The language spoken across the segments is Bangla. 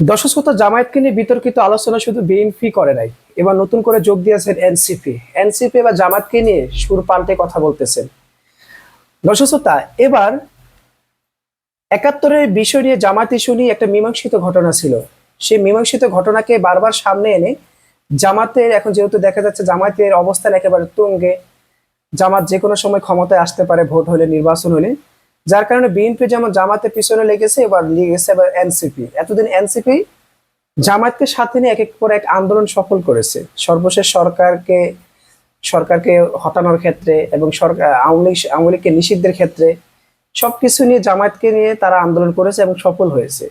দর্শক শ্রোতা জামায়াতকে নিয়ে বিতর্কিত আলোচনা শুধু বিএনপি করে নাই। এবার নতুন করে যোগ দিয়েছেন এনসিপি। এনসিপি এবার জামাতকে নিয়ে সুর পাল্টে কথা বলতেছেন। দর্শক শ্রোতা এবার একাত্তরের বিষয় নিয়ে জামাত ইস্যু নিয়ে একটা মীমাংসিত ঘটনা ছিল। সেই মীমাংসিত ঘটনাকে বারবার সামনে এনে জামাতের, এখন যেহেতু দেখা যাচ্ছে জামাতের অবস্থান একেবারে তুঙ্গে, জামাত যে কোনো সময় ক্ষমতায় আসতে পারে, ভোট হলে, নির্বাচন হলে। যার কারণে বিএনপি যেমন জামাতের পিছনে লেগেছে, এবার লেগেছে এবার এনসিপি। এতদিন এনসিপি জামাতকে সাথে নিয়ে এক এক করে এক আন্দোলন সফল করেছে। সর্বশেষ সরকারকে সরকারকে হটানোর ক্ষেত্রে এবং সরকার, আওয়ামী লীগ, আওয়ামী লীগকে নিষিদ্ধের ক্ষেত্রে সবকিছু নিয়ে জামায়াতকে নিয়ে তারা আন্দোলন করেছে এবং সফল হয়েছে।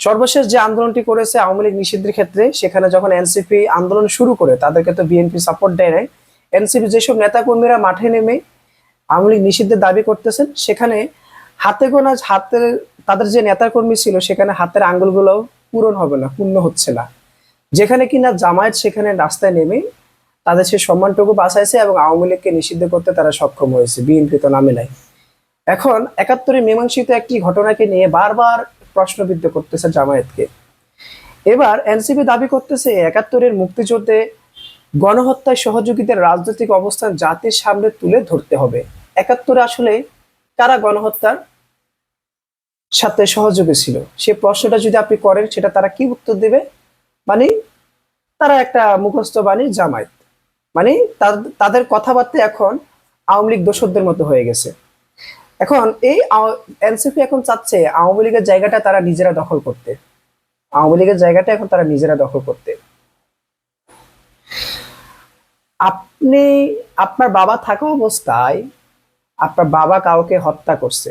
সর্বশেষ যে আন্দোলনটি করেছে আওয়ামী লীগ নিষিদ্ধের ক্ষেত্রে, সেখানে যখন এনসিপি আন্দোলন শুরু করে, তাদেরকে তো বিএনপি সাপোর্ট দেয় নাই। এনসিপি যেসব নেতাকর্মীরা মাঠে নেমে আওয়ামী লীগ নিষিদ্ধের দাবি করতেছেন, সেখানে হাতে গোনা হাতের, তাদের যে নেতাকর্মী ছিল, সেখানে হাতের আঙ্গুলগুলো পূরণ হবে না, পূর্ণ হচ্ছে না। যেখানে কিনা জামায়াত, সেখানে রাস্তায় নেমে তাদের সে সম্মানটুকু বাঁচাইছে এবং আওয়ামী লীগকে নিষিদ্ধ করতে তারা সক্ষম হয়েছে, বিএনপি তো নামে নাই। এখন একাত্তরে মীমাংসিত একটি ঘটনাকে নিয়ে বারবার প্রশ্নবিদ্ধ করতেছে জামায়াতকে। এবার এনসিপি দাবি করতেছে, একাত্তরের মুক্তিযুদ্ধে গণহত্যায় সহযোগীদের রাজনৈতিক অবস্থান জাতির সামনে তুলে ধরতে হবে। একাত্তরে আসলে কারা গণহত্যার সাথে সহযোগী ছিল। সে প্রশ্নটা যদি আপনি করেন, সেটা তারা কি উত্তর দেবে? মানে তারা একটা মুখস্থ বাণী, জামায়াত। মানে তাদের কথাবার্তা এখন আওয়ামী লীগ দোসরদের মতো হয়ে গেছে। এখন এই এনসিপি এখন চাচ্ছে আওয়ামী লীগের জায়গাটা তারা নিজেরা দখল করতে। আওয়ামী লীগের জায়গাটা এখন তারা নিজেরা দখল করতে। আপনি, আপনার বাবা থাকা অবস্থায় আপনার বাবা কাউকে হত্যা করছে।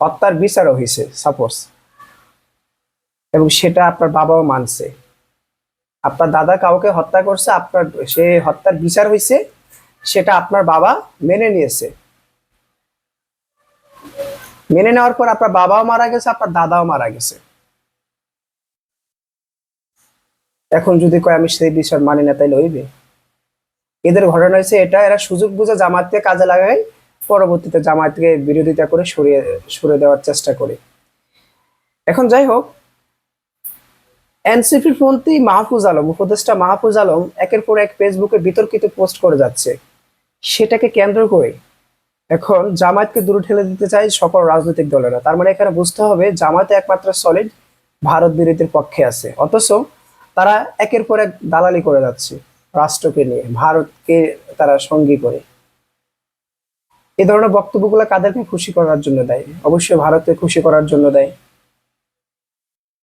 হত্যার বিচারও হয়েছে সাপোজ এবং সেটা আপনার বাবাও মানছে। আপনার দাদা কাউকে হত্যা করছে, আপনার, সে হত্যার বিচার হয়েছে, সেটা আপনার বাবা মেনে নিয়েছে। মেনে নেওয়ার পর আপনার বাবাও মারা গেছে, আপনার দাদাও মারা গেছে। এখন যদি কয়, আমি সেই বিষয় মানি না, তাইলে হইবে। এদের ঘটনা হয়েছে এটা, এরা সুযোগ বুঝে জামাতকে কাজে লাগায় পরবর্তীতে জামাতকে বিরোধিতা করে সরিয়ে, সরে দেওয়ার চেষ্টা করে। এখন যাই হোক, এনসিপির পন্থী মাহফুজ আলম, উপদেষ্টা মাহফুজ আলম একের পর এক ফেসবুকে বিতর্কিত পোস্ট করে যাচ্ছে। সেটাকে কেন্দ্র করে এখন জামায়াতকে দূরে ঠেলে দিতে চায় সকল রাজনৈতিক দলেরা। তার মানে এখানে বুঝতে হবে জামায়াতে একমাত্র সলিড ভারত বিরোধীর পক্ষে আছে। অথচ তারা একের পর এক দালালি করে যাচ্ছে রাষ্ট্রকে নিয়ে, ভারতকে তারা সঙ্গী করে। এই ধরনের বক্তব্যগুলো কাদেরকে খুশি করার জন্য দেয়? অবশ্যই ভারতকে খুশি করার জন্য দেয়।